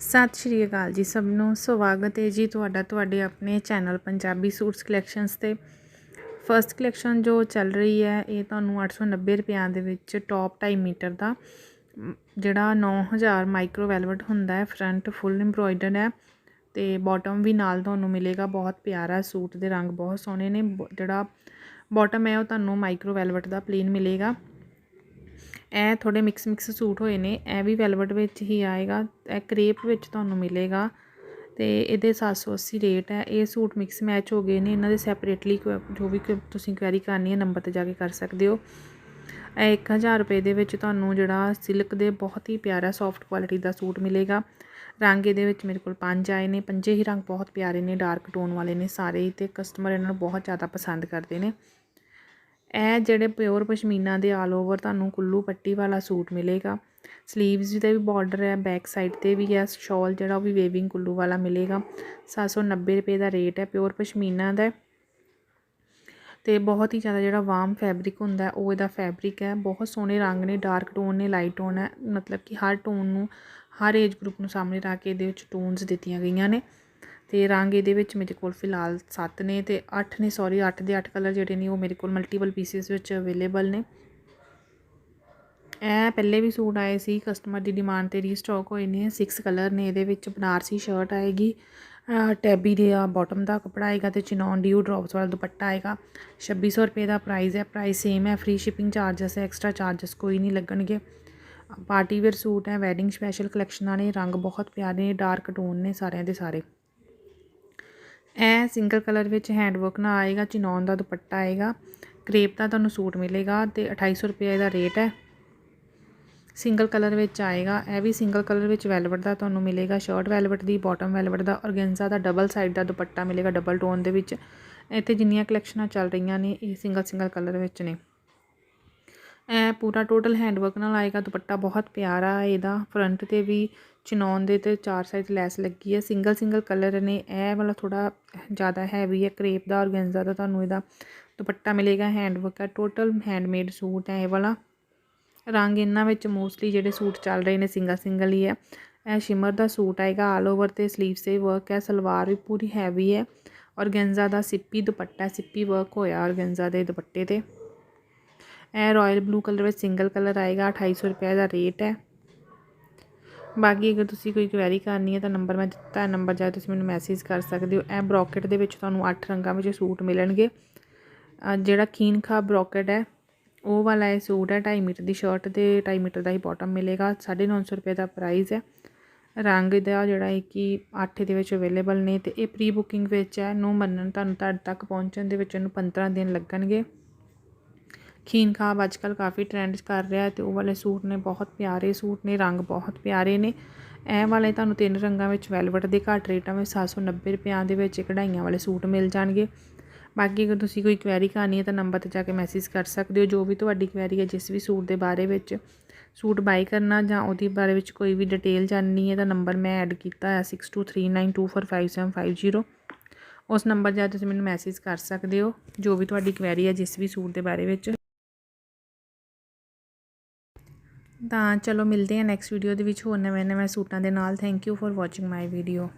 ਸਤਿ ਸ਼੍ਰੀ ਅਕਾਲ ਜੀ ਸਭ ਨੂੰ। ਸਵਾਗਤ ਹੈ ਜੀ ਤੁਹਾਡਾ ਤੁਹਾਡੇ ਆਪਣੇ ਚੈਨਲ ਪੰਜਾਬੀ ਸੂਟਸ ਕਲੈਕਸ਼ਨਸ ਤੇ। ਫਰਸਟ ਕਲੈਕਸ਼ਨ ਜੋ ਚੱਲ ਰਹੀ ਹੈ ਇਹ ਤੁਹਾਨੂੰ 890 ਰੁਪਿਆਂ ਦੇ ਵਿੱਚ ਟੌਪ 2.5 ਮੀਟਰ ਦਾ ਮ, ਜਿਹੜਾ 9000 ਮਾਈਕਰੋ ਵੈਲਵਟ ਹੁੰਦਾ ਹੈ ਫਰੰਟ ਫੁੱਲ ਐਮਬ੍ਰੋਇਡਰਡ ਹੈ ਤੇ ਬਾਟਮ ਵੀ ਨਾਲ ਤੁਹਾਨੂੰ ਮਿਲੇਗਾ ਬਹੁਤ ਪਿਆਰਾ ਸੂਟ ਦੇ ਰੰਗ ਬਹੁਤ ਸੋਹਣੇ ਨੇ ਬ- ਜਿਹੜਾ ਬਾਟਮ ਹੈ ਉਹ ਤੁਹਾਨੂੰ ਮਾਈਕਰੋ ਵੈਲਵਟ ਦਾ ਪਲੇਨ ਮਿਲੇਗਾ। ਇਹ ਥੋੜੇ ਮਿਕਸ ਮਿਕਸ ਸੂਟ ਹੋਏ ਨੇ, ਇਹ ਵੀ ਵੈਲਵਟ ਵਿੱਚ ਹੀ ਆਏਗਾ, ਇਹ ਕਰੇਪ ਵਿੱਚ ਤੁਹਾਨੂੰ ਮਿਲੇਗਾ ਤੇ ਇਹਦੇ 780 ਰੇਟ ਹੈ। ਇਹ ਸੂਟ ਮਿਕਸ ਮੈਚ ਹੋ ਗਏ ਨੇ, ਇਹਨਾਂ ਦੇ ਸੈਪਰੇਟਲੀ ਜੋ ਵੀ ਤੁਸੀਂ ਕੁਐਰੀ ਕਰਨੀ ਹੈ ਨੰਬਰ ਤੇ ਜਾ ਕੇ ਕਰ ਸਕਦੇ ਹੋ। ਇਹ 1000 ਰੁਪਏ ਦੇ ਵਿੱਚ ਤੁਹਾਨੂੰ ਜਿਹੜਾ ਸਿਲਕ ਦੇ ਬਹੁਤ ਹੀ ਪਿਆਰਾ ਸੌਫਟ ਕੁਆਲਿਟੀ ਦਾ ਸੂਟ ਮਿਲੇਗਾ। ਰੰਗ ਇਹਦੇ ਵਿੱਚ ਮੇਰੇ ਕੋਲ ਪੰਜ ਆਏ ਨੇ, ਪੰਜੇ ਹੀ ਰੰਗ ਬਹੁਤ ਪਿਆਰੇ ਨੇ ਡਾਰਕ ਟੋਨ ਵਾਲੇ ਨੇ ਸਾਰੇ ਹੀ ਤੇ ਕਸਟਮਰ ਇਹਨਾਂ ਨੂੰ ਬਹੁਤ ਜ਼ਿਆਦਾ ਪਸੰਦ ਕਰਦੇ ਨੇ। ਇਹ ਜਿਹੜੇ ਪਿਓਰ ਪਸ਼ਮੀਨਾ ਦੇ ਆਲ ਓਵਰ ਤੁਹਾਨੂੰ ਕੁੱਲੂ ਪੱਟੀ ਵਾਲਾ ਸੂਟ ਮਿਲੇਗਾ। ਸਲੀਵਸ ਤੇ ਵੀ ਬਾਰਡਰ ਹੈ ਬੈਕ ਸਾਈਡ ਤੇ ਵੀ ਹੈ ਸ਼ਾਲ ਜਿਹੜਾ ਉਹ ਵੀ ਵੇਵਿੰਗ ਕੁੱਲੂ ਵਾਲਾ ਮਿਲੇਗਾ। 790 ਰੁਪਏ ਦਾ ਰੇਟ ਹੈ, ਪਿਓਰ ਪਸ਼ਮੀਨਾ ਦਾ। ਹੈ। ਤੇ ਬਹੁਤ ਹੀ ਜ਼ਿਆਦਾ ਜਿਹੜਾ ਵਾਰਮ ਫੈਬਰਿਕ ਹੁੰਦਾ ਉਹ ਇਹਦਾ ਫੈਬਰਿਕ ਹੈ। ਬਹੁਤ ਸੋਹਣੇ ਰੰਗ ਨੇ ਡਾਰਕ ਟੋਨ ਨੇ ਲਾਈਟ ਟੋਨ ਹੈ। ਮਤਲਬ ਕਿ ਹਰ ਟੋਨ ਨੂੰ, ਹਰ ਏਜ ਗਰੁੱਪ ਨੂੰ ਸਾਹਮਣੇ ਰੱਖ ਕੇ ਇਹਦੇ ਵਿੱਚ ਟੋਨਸ ਦਿੱਤੀਆਂ ਗਈਆਂ ਨੇ। ਅਤੇ ਰੰਗ ਇਹਦੇ ਵਿੱਚ ਮੇਰੇ ਕੋਲ ਫਿਲਹਾਲ ਸੱਤ ਨੇ ਅਤੇ ਅੱਠ ਨੇ ਸੌਰੀ ਅੱਠ ਦੇ ਅੱਠ ਕਲਰ ਜਿਹੜੇ ਨੇ ਉਹ ਮੇਰੇ ਕੋਲ ਮਲਟੀਪਲ ਪੀਸਿਸ ਵਿੱਚ ਅਵੇਲੇਬਲ ਨੇ। ਇਹ ਪਹਿਲੇ ਵੀ ਸੂਟ ਆਏ ਸੀ ਕਸਟਮਰ ਦੀ ਡਿਮਾਂਡ ਤੇ ਰੀਸਟਾਕ ਹੋਏ ਨੇ 6 ਕਲਰ ਨੇ, ਇਹਦੇ ਵਿੱਚ ਬਨਾਰਸੀ ਸ਼ਰਟ ਆਏਗੀ ਟੈਬੀ ਦੇ ਆ ਬਾਟਮ ਦਾ ਕਪੜਾ ਆਏਗਾ ਤੇ ਚਿਨੋਨ ਡਿਊ ਡ੍ਰੌਪਸ ਵਾਲਾ ਦੁਪੱਟਾ ਆਏਗਾ। 2600 ਰੁਪਏ ਦਾ ਪ੍ਰਾਈਸ ਹੈ ਪ੍ਰਾਈਸ ਸੇਮ ਹੈ ਫ੍ਰੀ ਸ਼ਿਪਿੰਗ ਚਾਰजेस ਹੈ ਐਕਸਟਰਾ ਚਾਰजेस ਕੋਈ ਨਹੀਂ ਲੱਗਣਗੇ। ਪਾਰਟੀ ਵੇਅਰ ਸੂਟ ਹੈ ਵੈਡਿੰਗ ਸਪੈਸ਼ਲ ਕਲੈਕਸ਼ਨ ਨੇ, ਰੰਗ ਬਹੁਤ ਪਿਆਰੇ ਨੇ ਡਾਰਕ ਟੋਨ ਨੇ ਸਾਰਿਆਂ ਦੇ ਸਾਰੇ। ਇਹ ਸਿੰਗਲ ਕਲਰ ਵਿੱਚ ਹੈਂਡਵਰਕ ਨਾਲ ਆਏਗਾ ਚਿਨੌਨ ਦਾ ਦੁਪੱਟਾ ਆਏਗਾ ਕ੍ਰੇਪ ਦਾ ਤੁਹਾਨੂੰ ਸੂਟ ਮਿਲੇਗਾ ਤੇ 2800 ਰੁਪਏ ਦਾ ਰੇਟ ਹੈ। ਸਿੰਗਲ ਕਲਰ ਵਿੱਚ ਆਏਗਾ, ਇਹ ਵੀ ਸਿੰਗਲ ਕਲਰ ਵਿੱਚ ਵੈਲਵਟ ਦਾ ਤੁਹਾਨੂੰ ਮਿਲੇਗਾ ਸ਼ਰਟ ਵੈਲਵਟ ਦੀ ਬਾਟਮ ਵੈਲਵਟ ਦਾ ਔਰਗੈਂਜ਼ਾ ਦਾ ਡਬਲ ਸਾਈਡ ਦਾ ਦੁਪੱਟਾ ਮਿਲੇਗਾ ਡਬਲ ਟੋਨ ਦੇ ਵਿੱਚ। ਇੱਥੇ ਜਿੰਨੀਆਂ ਕਲੈਕਸ਼ਨਾਂ ਚੱਲ ਰਹੀਆਂ ਨੇ, ਇਹ ਸਿੰਗਲ ਸਿੰਗਲ ਕਲਰ ਵਿੱਚ ਨੇ। ਇਹ ਪੂਰਾ ਟੋਟਲ ਹੈਂਡਵਰਕ ਨਾਲ ਆਏਗਾ, ਦੁਪੱਟਾ ਬਹੁਤ ਪਿਆਰਾ ਹੈ ਇਹਦਾ ਫਰੰਟ ਤੇ ਵੀ ਚਿਨੌਨ ਦੇ ਤੇ ਚਾਰ ਸਾਈਡ ਲੈਸ ਲੱਗੀ ਹੈ ਸਿੰਗਲ ਸਿੰਗਲ ਕਲਰ ਨੇ। ਇਹ ਵਾਲਾ ਥੋੜਾ ਜ਼ਿਆਦਾ ਹੈਵੀ ਹੈ ਕ੍ਰੇਪ ਦਾ ਔਰਗੈਂਜ਼ਾ ਦਾ ਤੁਹਾਨੂੰ ਇਹਦਾ ਦੁਪੱਟਾ ਮਿਲੇਗਾ। ਹੈਂਡਵਰਕ ਹੈ ਟੋਟਲ ਹੈਂਡਮੇਡ ਸੂਟ ਹੈ ਇਹ ਵਾਲਾ। ਰੰਗ ਇਹਨਾਂ ਵਿੱਚ ਮੋਸਟਲੀ ਜਿਹੜੇ ਸੂਟ ਚੱਲ ਰਹੇ ਨੇ ਸਿੰਗਲ ਸਿੰਗਲ ਹੀ ਹੈ ਇਹ ਸ਼ਿਮਰ ਦਾ ਸੂਟ ਆਏਗਾ ਆਲ ਓਵਰ ਤੇ ਸਲੀਵਸ ਤੇ ਵਰਕ ਹੈ ਸਲਵਾਰ ਵੀ ਪੂਰੀ ਹੈਵੀ ਹੈ ਔਰਗੈਂਜ਼ਾ ਦਾ ਸਿੱਪੀ ਦੁਪੱਟਾ, ਸਿੱਪੀ ਵਰਕ ਹੋਇਆ ਔਰਗੈਂਜ਼ਾ ਦੇ ਦੁਪੱਟੇ ਤੇ। ਇਹ ਰਾਇਲ ਬਲੂ ਕਲਰ ਵਿੱਚ ਸਿੰਗਲ ਕਲਰ ਆਏਗਾ। 2800 ਰੁਪਏ ਦਾ ਰੇਟ ਹੈ ਬਾਕੀ ਅਗਰ ਤੁਸੀਂ ਕੋਈ ਕੁਐਰੀ ਕਰਨੀ ਹੈ ਤਾਂ ਨੰਬਰ ਮੈਂ ਦਿੱਤਾ ਹੈ ਨੰਬਰ ਜਾ ਕੇ ਤੁਸੀਂ ਮੈਨੂੰ ਮੈਸੇਜ ਕਰ ਸਕਦੇ ਹੋ। ਇਹ ਬ੍ਰੋਕਟ ਦੇ ਵਿੱਚ ਤੁਹਾਨੂੰ 8 ਰੰਗਾਂ ਵਿੱਚ ਸੂਟ ਮਿਲਣਗੇ। ਜਿਹੜਾ ਖੀਨ ਖਾ ਹੈ, ਉਹ ਵਾਲਾ ਇਹ ਸੂਟ ਹੈ 2.5 ਮੀਟਰ ਦੀ ਸ਼ਰਟ ਤੇ 2.5 ਮੀਟਰ ਦਾ ਹੀ ਬਾਟਮ ਮਿਲੇਗਾ 950 ਰੁਪਏ ਦਾ ਪ੍ਰਾਈਸ ਹੈ। ਰੰਗ ਦਾ ਜਿਹੜਾ ਹੈ ਕਿ 8 ਦੇ ਵਿੱਚ ਅਵੇਲੇਬਲ ਨੇ ਤੇ ਇਹ ਪ੍ਰੀ ਬੁਕਿੰਗ ਵਿੱਚ ਹੈ ਨੂੰ ਮੰਨਣ ਤੁਹਾਨੂੰ ਤੁਹਾਡੇ ਤੱਕ ਪਹੁੰਚਣ ਦੇ ਵਿੱਚ ਇਹਨੂੰ 15 ਦਿਨ ਲੱਗਣਗੇ। ਖੀਨ ਖਾਬ ਅੱਜ ਕੱਲ੍ਹ ਕਾਫੀ ਟ੍ਰੈਂਡ ਕਰ ਰਿਹਾ ਹੈ ਤੇ ਉਹ ਵਾਲੇ ਸੂਟ ਨੇ ਬਹੁਤ ਪਿਆਰੇ ਸੂਟ ਨੇ, ਰੰਗ ਬਹੁਤ ਪਿਆਰੇ ਨੇ। ਇਹ ਵਾਲੇ ਤੁਹਾਨੂੰ ਤਿੰਨ ਰੰਗਾਂ ਵਿੱਚ ਵੈਲਵਟ ਦੇ ਘੱਟ ਰੇਟਾਂ ਵਿੱਚ 790 ਰੁਪਿਆਂ ਦੇ ਵਿੱਚ ਕਢਾਈਆਂ ਵਾਲੇ ਸੂਟ ਮਿਲ ਜਾਣਗੇ। ਬਾਕੀ ਅਗਰ ਤੁਸੀਂ ਕੋਈ ਕੁਐਰੀ ਕਰਨੀ ਹੈ ਤਾਂ ਨੰਬਰ ਤੇ ਜਾ ਕੇ ਮੈਸੇਜ ਕਰ ਸਕਦੇ ਹੋ, ਜੋ ਵੀ ਤੁਹਾਡੀ ਕੁਐਰੀ ਹੈ ਜਿਸ ਵੀ ਸੂਟ ਦੇ ਬਾਰੇ ਵਿੱਚ ਸੂਟ ਬਾਈ ਕਰਨਾ ਜਾਂ ਉਹਦੇ ਬਾਰੇ ਵਿੱਚ ਕੋਈ ਵੀ ਡਿਟੇਲ ਜਾਣਨੀ ਹੈ ਤਾਂ ਨੰਬਰ ਮੈਂ ਐਡ ਕੀਤਾ ਹੈ 6239245750 ਉਸ ਨੰਬਰ ਜਾ ਤੁਸੀਂ ਮੈਨੂੰ ਮੈਸੇਜ ਕਰ ਸਕਦੇ ਹੋ, ਜੋ ਵੀ ਤੁਹਾਡੀ ਕੁਐਰੀ ਹੈ ਜਿਸ ਵੀ ਸੂਟ ਦੇ ਬਾਰੇ ਵਿੱਚ। ਤਾਂ ਚਲੋ ਮਿਲਦੇ ਹਾਂ ਨੈਕਸਟ ਵੀਡੀਓ ਦੇ ਵਿੱਚ ਹੋਰ ਨਵੇਂ ਨਵੇਂ ਸੂਟਾਂ ਦੇ ਨਾਲ। Thank you for watching my video